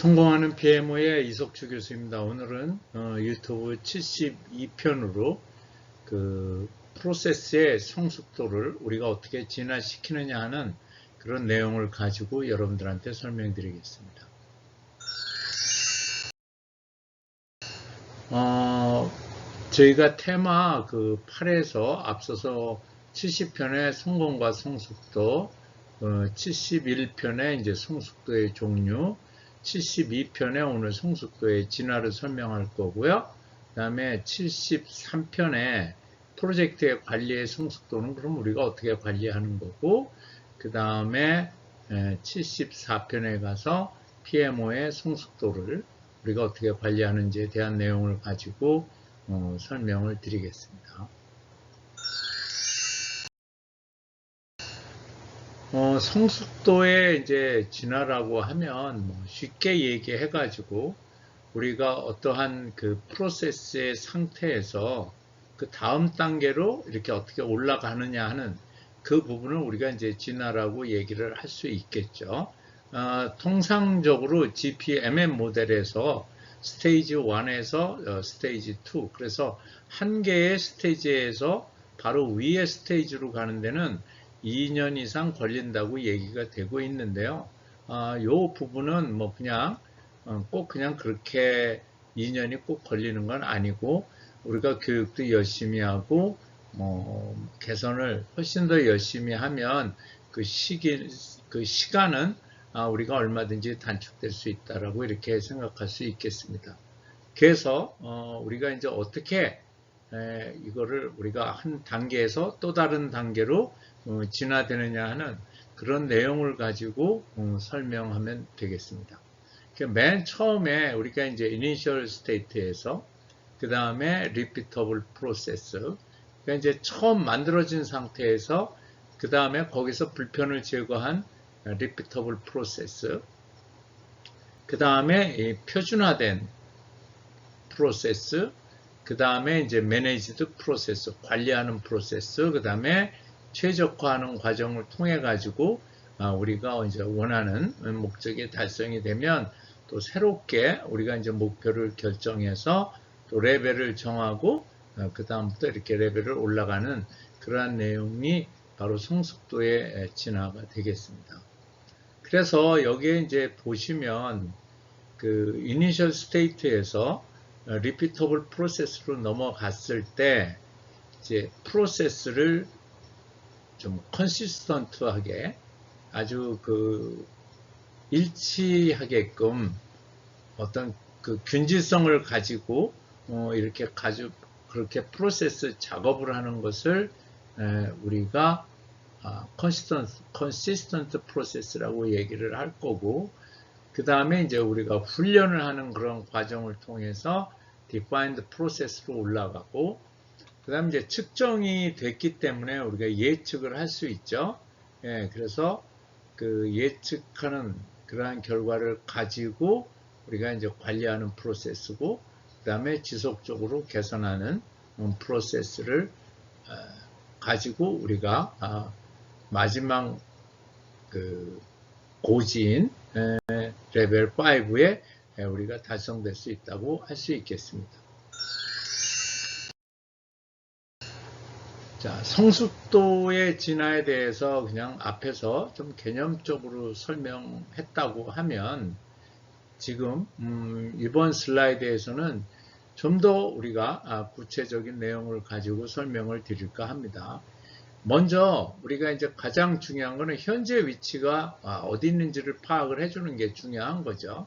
성공하는 PMO의 이석주 교수입니다. 오늘은 어, 유튜브 72편으로 그 프로세스의 성숙도를 우리가 어떻게 진화시키느냐 하는 그런 내용을 가지고 여러분들한테 설명드리겠습니다. 어, 저희가 테마 그 8에서 앞서서 70편의 성공과 성숙도, 어, 71편의 이제 성숙도의 종류, 72편에 오늘 성숙도의 진화를 설명할 거고요. 그 다음에 73편에 프로젝트의 관리의 성숙도는 그럼 우리가 어떻게 관리하는 거고, 그 다음에 74편에 가서 PMO의 성숙도를 우리가 어떻게 관리하는지에 대한 내용을 가지고 어, 설명을 드리겠습니다. 어, 성숙도의 이제 진화라고 하면 뭐 쉽게 얘기해 가지고 우리가 어떠한 그 프로세스의 상태에서 그 다음 단계로 이렇게 어떻게 올라가느냐 하는 그 부분을 우리가 이제 진화라고 얘기를 할 수 있겠죠. 어, 통상적으로 GPMM 모델에서 스테이지 1에서 어, 스테이지 2 그래서 한 개의 스테이지에서 바로 위의 스테이지로 가는 데는 2년 이상 걸린다고 얘기가 되고 있는데요. 아, 요 부분은 뭐 그냥 어, 꼭 그냥 그렇게 2년이 꼭 걸리는 건 아니고 우리가 교육도 열심히 하고 뭐 개선을 훨씬 더 열심히 하면 그 시기 그 시간은 아, 우리가 얼마든지 단축될 수 있다라고 이렇게 생각할 수 있겠습니다. 그래서 어, 우리가 이제 어떻게 에, 이거를 우리가 한 단계에서 또 다른 단계로 어, 진화되느냐 하는 그런 내용을 가지고 어, 설명하면 되겠습니다. 맨 처음에 우리가 이제 이니셜 스테이트에서 그 다음에 repeatable process 그러니까 이제 처음 만들어진 상태에서 그 다음에 거기서 불편을 제거한 repeatable process 그 다음에 표준화된 프로세스 그 다음에 이제 managed process 관리하는 프로세스 그 다음에 최적화하는 과정을 통해 가지고 우리가 이제 원하는 목적이 달성이 되면 또 새롭게 우리가 이제 목표를 결정해서 또 레벨을 정하고 그 다음부터 이렇게 레벨을 올라가는 그러한 내용이 바로 성숙도의 진화가 되겠습니다. 그래서 여기에 이제 보시면 그 이니셜 스테이트에서 리피터블 프로세스로 넘어갔을 때 이제 프로세스를 좀 컨시스턴트하게 아주 그 일치하게끔 어떤 그 균질성을 가지고 어 이렇게 가지고 그렇게 프로세스 작업을 하는 것을 우리가 컨시스턴트 컨시스턴트 프로세스라고 얘기를 할 거고 그 다음에 이제 우리가 훈련을 하는 그런 과정을 통해서 defined 프로세스로 올라가고 그 다음에 이제 측정이 됐기 때문에 우리가 예측을 할 수 있죠. 예, 그래서 그 예측하는 그러한 결과를 가지고 우리가 이제 관리하는 프로세스고 그 다음에 지속적으로 개선하는 프로세스를 어, 가지고 우리가 아, 마지막 그 고지인 레벨 5에 우리가 달성될 수 있다고 할 수 있겠습니다. 자, 성숙도의 진화에 대해서 그냥 앞에서 좀 개념적으로 설명했다고 하면 지금 음, 이번 슬라이드에서는 좀 더 우리가 아, 구체적인 내용을 가지고 설명을 드릴까 합니다. 먼저 우리가 이제 가장 중요한 것은 현재 위치가 아, 어디 있는지를 파악을 해주는 게 중요한 거죠.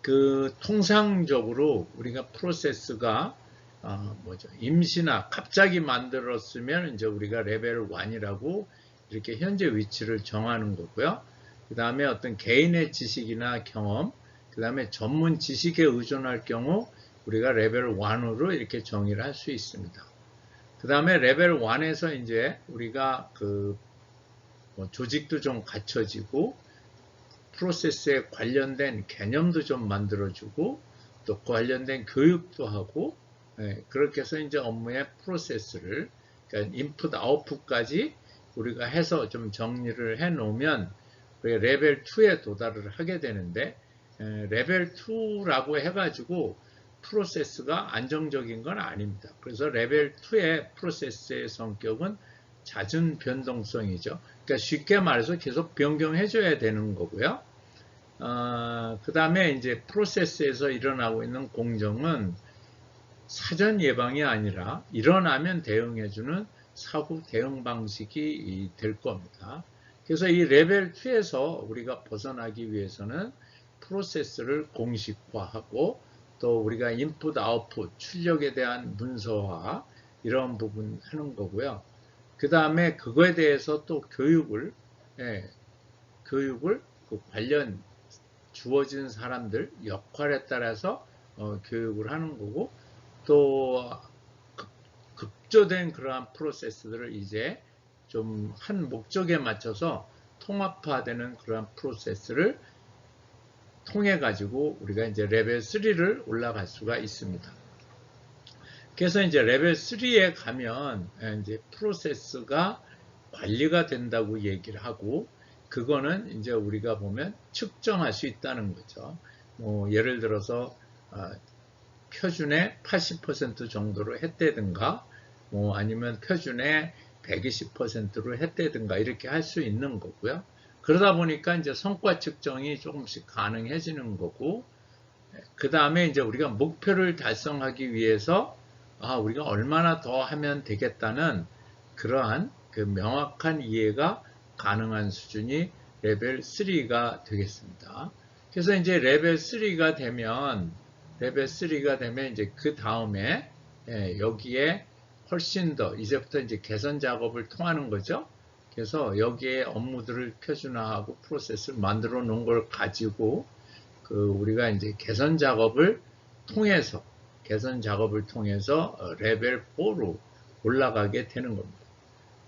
그 통상적으로 우리가 프로세스가 어, 뭐죠 임시나 갑자기 만들었으면 이제 우리가 레벨 1이라고 이렇게 현재 위치를 정하는 거고요. 그 다음에 어떤 개인의 지식이나 경험, 그 다음에 전문 지식에 의존할 경우 우리가 레벨 1으로 이렇게 정의를 할 수 있습니다. 그 다음에 레벨 1에서 이제 우리가 그 뭐 조직도 좀 갖춰지고 프로세스에 관련된 개념도 좀 만들어주고 또 관련된 교육도 하고 네, 그렇게 해서 이제 업무의 프로세스를 그러니까 인풋 아웃풋까지 우리가 해서 좀 정리를 해 놓으면 레벨 2에 도달을 하게 되는데 에, 레벨 2라고 해가지고 프로세스가 안정적인 건 아닙니다. 그래서 레벨 2의 프로세스의 성격은 잦은 변동성이죠. 그러니까 쉽게 말해서 계속 변경해 줘야 되는 거고요. 어, 그 다음에 이제 프로세스에서 일어나고 있는 공정은 사전 예방이 아니라 일어나면 대응해주는 사후 대응 방식이 될 겁니다. 그래서 이 레벨 2에서 우리가 벗어나기 위해서는 프로세스를 공식화하고 또 우리가 인풋 아웃풋 출력에 대한 문서화 이런 부분 하는 거고요. 그 다음에 그거에 대해서 또 교육을 예, 교육을 그 관련 주어진 사람들 역할에 따라서 어, 교육을 하는 거고 또 급조된 그러한 프로세스들을 이제 좀 한 목적에 맞춰서 통합화되는 그러한 프로세스를 통해 가지고 우리가 이제 레벨 3를 올라갈 수가 있습니다. 그래서 이제 레벨 3에 가면 이제 프로세스가 관리가 된다고 얘기를 하고 그거는 이제 우리가 보면 측정할 수 있다는 거죠. 뭐 예를 들어서 어, 표준의 80% 정도로 했다든가 뭐 아니면 표준의 120%로 했다든가 이렇게 할 수 있는 거고요. 그러다 보니까 이제 성과 측정이 조금씩 가능해지는 거고 그 다음에 이제 우리가 목표를 달성하기 위해서 아 우리가 얼마나 더 하면 되겠다는 그러한 그 명확한 이해가 가능한 수준이 레벨 3가 되겠습니다. 그래서 이제 레벨 3가 되면 레벨 3가 되면 이제 그 다음에 예, 여기에 훨씬 더 이제부터 이제 개선 작업을 통하는 거죠. 그래서 여기에 업무들을 표준화하고 프로세스를 만들어 놓은 걸 가지고 그 우리가 이제 개선 작업을 통해서 개선 작업을 통해서 어, 레벨 4로 올라가게 되는 겁니다.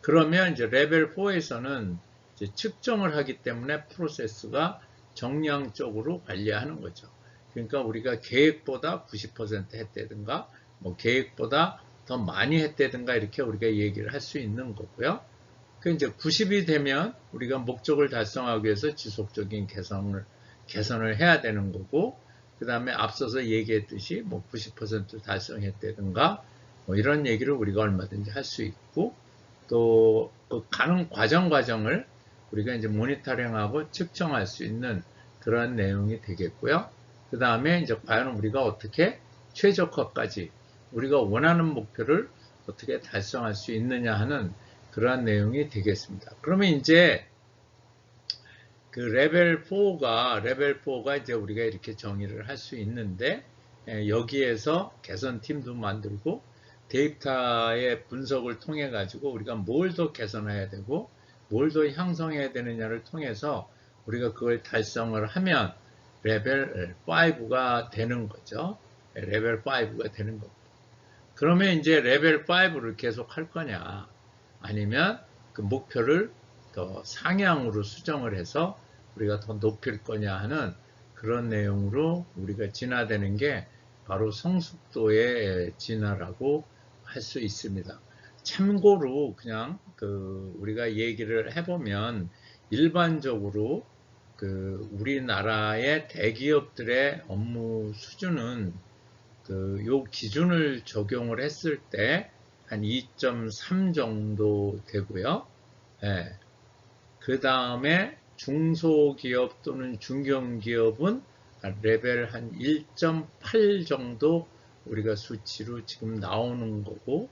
그러면 이제 레벨 4에서는 이제 측정을 하기 때문에 프로세스가 정량적으로 관리하는 거죠. 그러니까 우리가 계획보다 90% 했다든가 뭐 계획보다 더 많이 했다든가 이렇게 우리가 얘기를 할 수 있는 거고요. 그 이제 90이 되면 우리가 목적을 달성하기 위해서 지속적인 개선을 개선을 해야 되는 거고 그 다음에 앞서서 얘기했듯이 뭐 90% 달성했다든가 뭐 이런 얘기를 우리가 얼마든지 할 수 있고 또 그 가는 과정 과정을 우리가 이제 모니터링하고 측정할 수 있는 그러한 내용이 되겠고요. 그 다음에 이제 과연 우리가 어떻게 최적화까지 우리가 원하는 목표를 어떻게 달성할 수 있느냐 하는 그러한 내용이 되겠습니다. 그러면 이제 그 레벨 4가 레벨 4가 이제 우리가 이렇게 정의를 할 수 있는데 예, 여기에서 개선팀도 만들고 데이터의 분석을 통해 가지고 우리가 뭘 더 개선해야 되고 뭘 더 향상해야 되느냐를 통해서 우리가 그걸 달성을 하면 레벨 5가 되는 거죠. 예, 레벨 5가 되는 겁니다. 그러면 이제 레벨 5를 계속 할 거냐 아니면 그 목표를 더 상향으로 수정을 해서 우리가 더 높일 거냐 하는 그런 내용으로 우리가 진화되는 게 바로 성숙도의 진화라고 할 수 있습니다. 참고로 그냥 그 우리가 얘기를 해보면 일반적으로 그 우리나라의 대기업들의 업무 수준은 그 요 기준을 적용을 했을 때 한 2.3 정도 되고요. 예. 그 다음에 중소기업 또는 중견기업은 레벨 한 1.8 정도 우리가 수치로 지금 나오는 거고,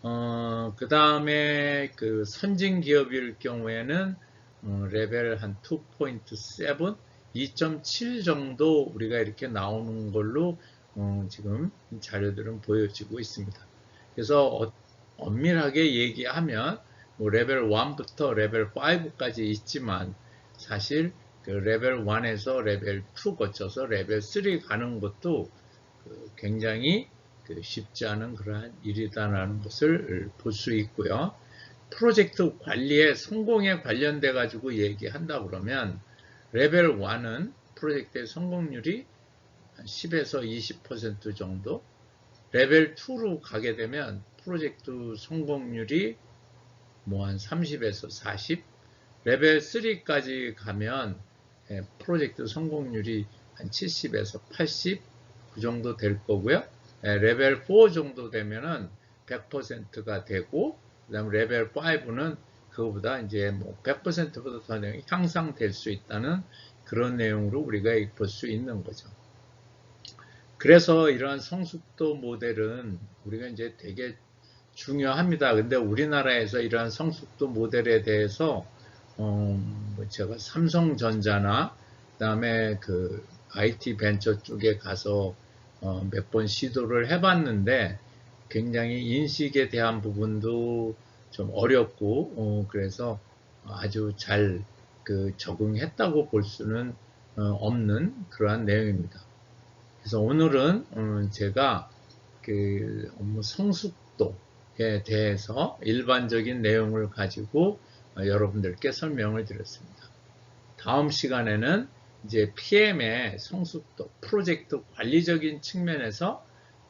어, 그 다음에 그 선진기업일 경우에는 어, 레벨 한 2.7, 2.7 정도 우리가 이렇게 나오는 걸로 어, 지금 자료들은 보여지고 있습니다. 그래서 어, 엄밀하게 얘기하면 뭐 레벨 1부터 레벨 5까지 있지만 사실 그 레벨 1에서 레벨 2 거쳐서 레벨 3 가는 것도 그 굉장히 그 쉽지 않은 그러한 일이다라는 것을 볼 수 있고요. 프로젝트 관리의 성공에 관련돼 가지고 얘기한다 그러면 레벨 1은 프로젝트의 성공률이 10에서 20% 정도 레벨 2로 가게 되면 프로젝트 성공률이 뭐 한 30에서 40 레벨 3까지 가면 예, 프로젝트 성공률이 한 70에서 80 그 정도 될 거고요. 예, 레벨 4 정도 되면은 100%가 되고 그다음 레벨 5는 그거보다 이제 뭐 100%보다 더 향상될 수 있다는 그런 내용으로 우리가 볼 수 있는 거죠. 그래서 이러한 성숙도 모델은 우리가 이제 되게 중요합니다. 근데 우리나라에서 이러한 성숙도 모델에 대해서 어, 뭐 제가 삼성전자나 그다음에 그 IT 벤처 쪽에 가서 어, 몇 번 시도를 해봤는데 굉장히 인식에 대한 부분도 좀 어렵고 어, 그래서 아주 잘 그 적응했다고 볼 수는 어, 없는 그러한 내용입니다. 그래서 오늘은 어, 제가 그 업무 성숙도에 대해서 일반적인 내용을 가지고 어, 여러분들께 설명을 드렸습니다. 다음 시간에는 이제 PM의 성숙도, 프로젝트 관리적인 측면에서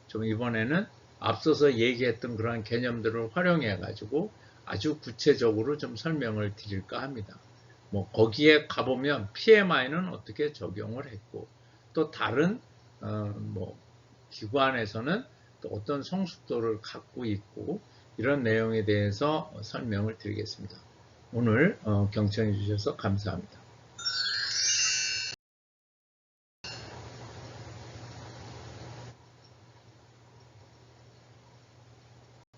좀 이번에는 앞서서 얘기했던 그런 개념들을 활용해 가지고 아주 구체적으로 좀 설명을 드릴까 합니다. 뭐 거기에 가보면 PMI는 어떻게 적용을 했고 또 다른 어 뭐 기관에서는 또 어떤 성숙도를 갖고 있고 이런 내용에 대해서 설명을 드리겠습니다. 오늘 어 경청해 주셔서 감사합니다.